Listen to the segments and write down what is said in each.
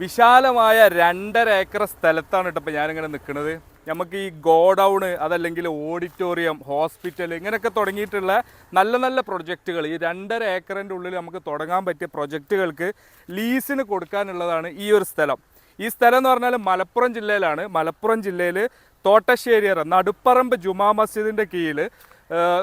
വിശാലമായ രണ്ടര ഏക്കർ സ്ഥലത്താണ് കേട്ടോ ഇപ്പോൾ ഞാനിങ്ങനെ നിൽക്കുന്നത് നമുക്ക് ഈ ഗോഡൗൺ അതല്ലെങ്കിൽ ഓഡിറ്റോറിയം ഹോസ്പിറ്റൽ ഇങ്ങനെയൊക്കെ തുടങ്ങിയിട്ടുള്ള നല്ല നല്ല പ്രൊജക്റ്റുകൾ ഈ രണ്ടര ഏക്കറിന്റെ ഉള്ളിൽ നമുക്ക് തുടങ്ങാൻ പറ്റിയ പ്രൊജക്റ്റുകൾക്ക് ലീസിന് കൊടുക്കാനുള്ളതാണ് ഈ ഒരു സ്ഥലം. ഈ സ്ഥലം എന്ന് പറഞ്ഞാൽ മലപ്പുറം ജില്ലയിലാണ്. മലപ്പുറം ജില്ലയിൽ തോട്ടശ്ശേരിയറ നടുപ്പറമ്പ് ജുമാ മസ്ജിദിന്റെ കീഴിൽ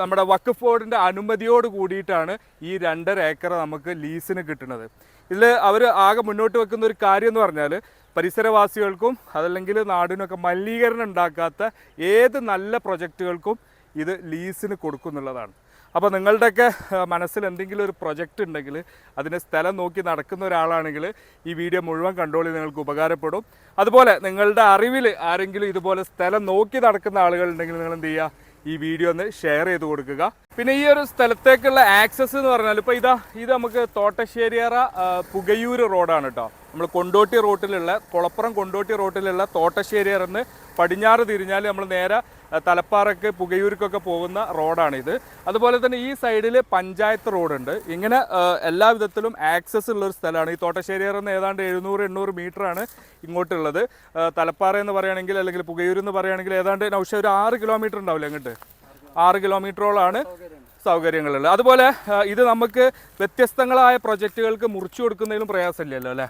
നമ്മുടെ വഖഫ് ബോർഡിന്റെ അനുമതിയോട് കൂടിയിട്ടാണ് ഈ രണ്ടര ഏക്കർ നമുക്ക് ലീസിന് കിട്ടുന്നത്. ഇതിൽ അവർ ആകെ മുന്നോട്ട് വെക്കുന്ന ഒരു കാര്യം എന്ന് പറഞ്ഞാൽ പരിസരവാസികൾക്കും അതല്ലെങ്കിൽ നാടിനൊക്കെ മലിനീകരണം ഉണ്ടാക്കാത്ത ഏത് നല്ല പ്രൊജക്റ്റുകൾക്കും ഇത് ലീസിന് കൊടുക്കുന്നുള്ളതാണ്. അപ്പോൾ നിങ്ങളുടെയൊക്കെ മനസ്സിൽ എന്തെങ്കിലും ഒരു പ്രൊജക്റ്റ് ഉണ്ടെങ്കിൽ അതിന് സ്ഥലം നോക്കി നടക്കുന്ന ഒരാളാണെങ്കിൽ ഈ വീഡിയോ മുഴുവൻ കണ്ടോളി നിങ്ങൾക്ക് ഉപകാരപ്പെടും. അതുപോലെ നിങ്ങളുടെ അറിവിൽ ആരെങ്കിലും ഇതുപോലെ സ്ഥലം നോക്കി നടക്കുന്ന ആളുകൾ ഉണ്ടെങ്കിൽ നിങ്ങൾ എന്ത് ചെയ്യുക? ഈ വീഡിയോ ഒന്ന് ഷെയർ ചെയ്ത് കൊടുക്കുക. പിന്നെ ഈ ഒരു സ്ഥലത്തേക്കുള്ള ആക്സസ് എന്ന് പറഞ്ഞാൽ ഇപ്പോൾ ഇതാ ഇത് നമുക്ക് തോട്ടശ്ശേരിയറ പുകയൂർ റോഡാണ് കേട്ടോ. നമ്മൾ കൊണ്ടോട്ടി റോട്ടിലുള്ള കുളപ്പുറം കൊണ്ടോട്ടി റോട്ടിലുള്ള തോട്ടശ്ശേരിയറന്ന് പടിഞ്ഞാറ് തിരിഞ്ഞാൽ നമ്മൾ നേരെ തലപ്പാറക്ക് പുകയൂർക്കൊക്കെ പോകുന്ന റോഡാണിത്. അതുപോലെ തന്നെ ഈ സൈഡിൽ പഞ്ചായത്ത് റോഡുണ്ട്. ഇങ്ങനെ എല്ലാ വിധത്തിലും ആക്സസ് ഉള്ളൊരു സ്ഥലമാണ്. ഈ തോട്ടശ്ശേരിയറന്ന് ഏതാണ്ട് എഴുന്നൂറ് എണ്ണൂറ് മീറ്ററാണ് ഇങ്ങോട്ടുള്ളത്. തലപ്പാറ എന്ന് പറയുകയാണെങ്കിൽ അല്ലെങ്കിൽ പുകയൂർ എന്ന് പറയുകയാണെങ്കിൽ ഏതാണ്ട് നൗഷ ഒരു ആറ് കിലോമീറ്റർ ഉണ്ടാവില്ല അങ്ങോട്ട്? ആറ് കിലോമീറ്ററോളാണ് സൗകര്യങ്ങളുള്ളത്. അതുപോലെ ഇത് നമുക്ക് വ്യത്യസ്തങ്ങളായ പ്രൊജക്റ്റുകൾക്ക് മുറിച്ചു കൊടുക്കുന്നതിലും പ്രയാസമില്ലല്ലോ അല്ലേ?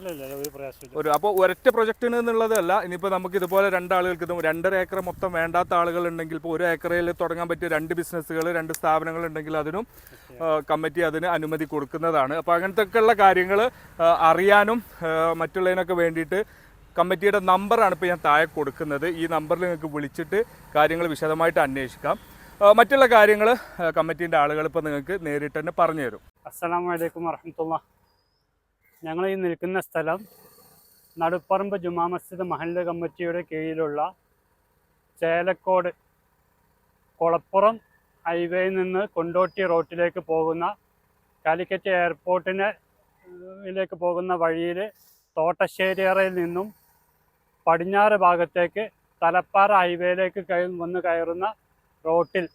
ഒരു അപ്പോൾ ഒരൊറ്റ പ്രൊജക്റ്റിന് എന്നുള്ളതല്ല ഇനിയിപ്പോൾ നമുക്ക് ഇതുപോലെ രണ്ടാളുകൾക്ക് ഇത് രണ്ടര ഏക്കർ മൊത്തം വേണ്ടാത്ത ആളുകൾ ഉണ്ടെങ്കിൽ ഇപ്പോൾ ഒരു ഏക്കറയിൽ തുടങ്ങാൻ പറ്റിയ രണ്ട് ബിസിനസ്സുകൾ രണ്ട് സ്ഥാപനങ്ങൾ ഉണ്ടെങ്കിൽ അതിനും കമ്മിറ്റി അതിന് അനുമതി കൊടുക്കുന്നതാണ്. അപ്പോൾ അങ്ങനത്തെ ഒക്കെയുള്ള കാര്യങ്ങൾ അറിയാനും മറ്റുള്ളതിനൊക്കെ വേണ്ടിയിട്ട് കമ്മിറ്റിയുടെ നമ്പറാണ് ഇപ്പോൾ ഞാൻ താഴെ കൊടുക്കുന്നത്. ഈ നമ്പറിൽ നിങ്ങൾക്ക് വിളിച്ചിട്ട് കാര്യങ്ങൾ വിശദമായിട്ട് അന്വേഷിക്കാം. മറ്റുള്ള കാര്യങ്ങൾ കമ്മിറ്റീന്റെ ആളുകൾ ഇപ്പോൾ നിങ്ങൾക്ക് നേരിട്ട് തന്നെ പറഞ്ഞു തരും. അസ്സാം വലൈക്കും വറഹമത്തുള്ള. ഞങ്ങൾ ഈ നിൽക്കുന്ന സ്ഥലം നടുപ്പറമ്പ് ജുമാ മസ്ജിദ് മഹല്ല കമ്മിറ്റിയുടെ കീഴിലുള്ള ചേലക്കോട് കൊളപ്പുറം ഹൈവേയിൽ നിന്ന് കൊണ്ടോട്ടി റോട്ടിലേക്ക് പോകുന്ന കാലിക്കറ്റ് എയർപോർട്ടിന് ിലേക്ക് പോകുന്ന വഴിയിൽ തോട്ടശ്ശേരിയറയിൽ നിന്നും പടിഞ്ഞാറ് ഭാഗത്തേക്ക് തലപ്പാറ ഹൈവേയിലേക്ക് കയ- വന്ന് കയറുന്ന റോട്ടിൽ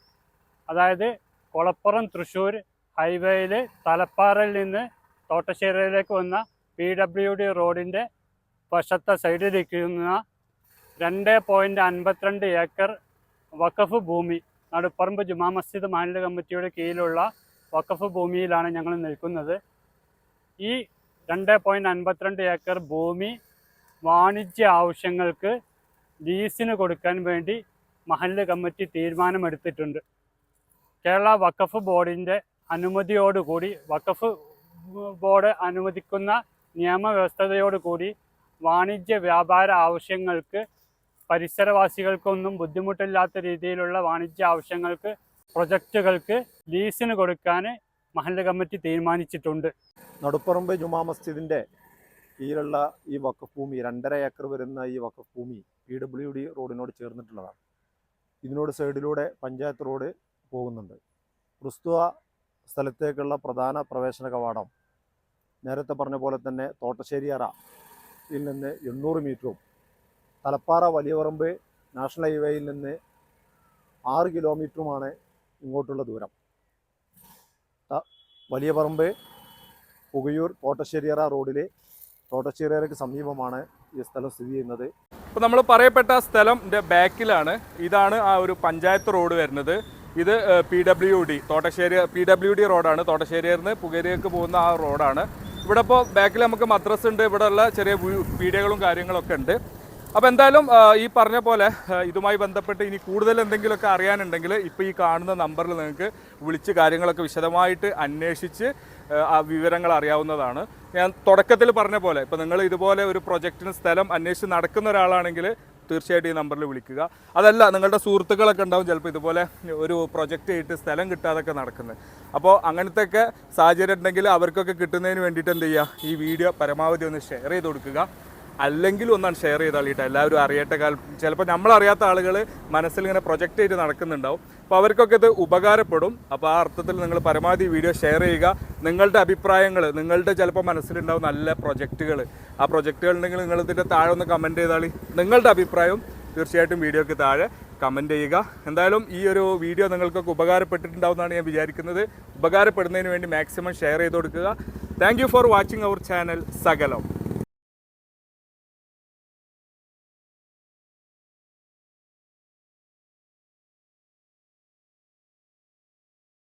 അതായത് കൊളപ്പുറം തൃശ്ശൂർ ഹൈവേയിൽ തലപ്പാറയിൽ നിന്ന് തോട്ടശ്ശേരിയിലേക്ക് വന്ന പി ഡബ്ല്യു ഡി റോഡിന്റെ വശത്തെ സൈഡിലിരിക്കുന്ന രണ്ട് പോയിന്റ് അൻപത്തിരണ്ട് ഏക്കർ വഖഫ് ഭൂമി നടുപ്പറമ്പ് ജുമാ മസ്ജിദ് മാനില കമ്മിറ്റിയുടെ കീഴിലുള്ള വഖഫ് ഭൂമിയിലാണ് ഞങ്ങൾ നിൽക്കുന്നത്. ഈ രണ്ട് പോയിന്റ് അൻപത്തിരണ്ട് ഏക്കർ ഭൂമി വാണിജ്യ ആവശ്യങ്ങൾക്ക് ലീസിന് കൊടുക്കാൻ വേണ്ടി മഹല്ല് കമ്മിറ്റി തീരുമാനമെടുത്തിട്ടുണ്ട്. കേരള വഖഫ് ബോർഡിന്റെ അനുമതിയോടുകൂടി വഖഫ് ബോർഡ് അനുവദിക്കുന്ന നിയമവ്യവസ്ഥതയോടുകൂടി വാണിജ്യ വ്യാപാര ആവശ്യങ്ങൾക്ക് പരിസരവാസികൾക്കൊന്നും ബുദ്ധിമുട്ടില്ലാത്ത രീതിയിലുള്ള വാണിജ്യ ആവശ്യങ്ങൾക്ക് പ്രൊജക്റ്റുകൾക്ക് ലീസിന് കൊടുക്കാൻ മഹല്ല് കമ്മിറ്റി തീരുമാനിച്ചിട്ടുണ്ട്. നടുപ്പറമ്പ് ജുമാ മസ്ജിദിന്റെ കീഴിലുള്ള ഈ വഖഫ് ഭൂമി രണ്ടര ഏക്കർ വരുന്ന ഈ വഖഫ് ഭൂമി പി ഡബ്ല്യു ഡി റോഡിനോട് ചേർന്നിട്ടുള്ളതാണ്. ഇതിനോട് സൈഡിലൂടെ പഞ്ചായത്ത് റോഡ് പോകുന്നുണ്ട്. ക്രിസ്തുവ സ്ഥലത്തേക്കുള്ള പ്രധാന പ്രവേശന കവാടം. നേരത്തെ പറഞ്ഞ പോലെ തന്നെ തോട്ടശ്ശേരിയറയിൽ നിന്ന് എണ്ണൂറ് മീറ്ററും തലപ്പാറ വലിയപറമ്പ് നാഷണൽ ഹൈവേയിൽ നിന്ന് ആറ് കിലോമീറ്ററുമാണ് ഇങ്ങോട്ടുള്ള ദൂരം. ത- വലിയപറമ്പ് പുകയൂർ തോട്ടശ്ശേരിയറ റോഡിലെ തോട്ടശ്ശേരിയറയ്ക്ക് സമീപമാണ് ഈ സ്ഥലം സ്ഥിതി ചെയ്യുന്നത്. ഇപ്പോൾ നമ്മൾ പറയപ്പെട്ട സ്ഥലം ബാക്കിലാണ്. ഇതാണ് ആ ഒരു പഞ്ചായത്ത് റോഡ് വരുന്നത്. ഇത് P W D Thottassery P W D റോഡാണ്. തോട്ടശ്ശേരിയിൽ നിന്ന് പുകേരിയേക്ക് പോകുന്ന ആ റോഡാണ്. ഇവിടെ ഇപ്പോൾ ബാക്കിൽ നമുക്ക് മദ്രസ് ഉണ്ട്. ഇവിടെ ഉള്ള ചെറിയ വീ- കാര്യങ്ങളൊക്കെ ഉണ്ട്. അപ്പോൾ എന്തായാലും ഈ പറഞ്ഞ പോലെ ഇതുമായി ബന്ധപ്പെട്ട് ഇനി കൂടുതൽ എന്തെങ്കിലുമൊക്കെ അറിയാനുണ്ടെങ്കിൽ ഇപ്പോൾ ഈ കാണുന്ന നമ്പറിൽ നിങ്ങൾക്ക് വിളിച്ച് കാര്യങ്ങളൊക്കെ വിശദമായിട്ട് അന്വേഷിച്ച് വിവരങ്ങൾ അറിയാവുന്നതാണ്. ഞാൻ തുടക്കത്തിൽ പറഞ്ഞ പോലെ ഇപ്പോൾ നിങ്ങൾ ഇതുപോലെ ഒരു പ്രൊജക്റ്റിന് സ്ഥലം അന്വേഷിച്ച് നടക്കുന്ന ഒരാളാണെങ്കിൽ തീർച്ചയായിട്ടും ഈ നമ്പറിൽ വിളിക്കുക. അതല്ല നിങ്ങളുടെ സുഹൃത്തുക്കളൊക്കെ ഉണ്ടാവും ചിലപ്പോൾ ഇതുപോലെ ഒരു പ്രൊജക്റ്റ് ആയിട്ട് സ്ഥലം കിട്ടാതൊക്കെ നടക്കുന്നത്. അപ്പോൾ അങ്ങനത്തെ ഒക്കെ സാഹചര്യം ഉണ്ടെങ്കിൽ അവർക്കൊക്കെ കിട്ടുന്നതിന് വേണ്ടിയിട്ട് എന്ത് ചെയ്യുക ഈ വീഡിയോ പരമാവധി ഒന്ന് ഷെയർ ചെയ്ത് കൊടുക്കുക. അല്ലെങ്കിൽ ഒന്നാണ് ഷെയർ ചെയ്ത് തള്ളിയിട്ട് എല്ലാവരും അറിയട്ടെ. കാൽ ചിലപ്പോൾ നമ്മളറിയാത്ത ആളുകൾ മനസ്സിൽ ഇങ്ങനെ പ്രൊജക്റ്റ് ചെയ്ത് നടക്കുന്നുണ്ടാവും. അപ്പോൾ അവർക്കൊക്കെ ഇത് ഉപകാരപ്പെടും. അപ്പോൾ ആ അർത്ഥത്തിൽ നിങ്ങൾ പരമാവധി വീഡിയോ ഷെയർ ചെയ്യുക. നിങ്ങളുടെ അഭിപ്രായങ്ങൾ നിങ്ങളുടെ ചിലപ്പോൾ മനസ്സിലുണ്ടാവും നല്ല പ്രൊജക്റ്റുകൾ ആ പ്രൊജക്റ്റുകൾ ഉണ്ടെങ്കിൽ നിങ്ങൾ ഇതിന്റെ താഴെ ഒന്ന് കമന്റ് ചെയ്താൽ നിങ്ങളുടെ അഭിപ്രായവും തീർച്ചയായിട്ടും വീഡിയോയ്ക്ക് താഴെ കമന്റ് ചെയ്യുക. എന്തായാലും ഈ ഒരു വീഡിയോ നിങ്ങൾക്കൊക്കെ ഉപകാരപ്പെട്ടിട്ടുണ്ടാവുമെന്നാണ് ഞാൻ വിചാരിക്കുന്നത്. ഉപകാരപ്പെടുന്നതിന് വേണ്ടി മാക്സിമം ഷെയർ ചെയ്ത് കൊടുക്കുക. Thank for watching our channel സകലം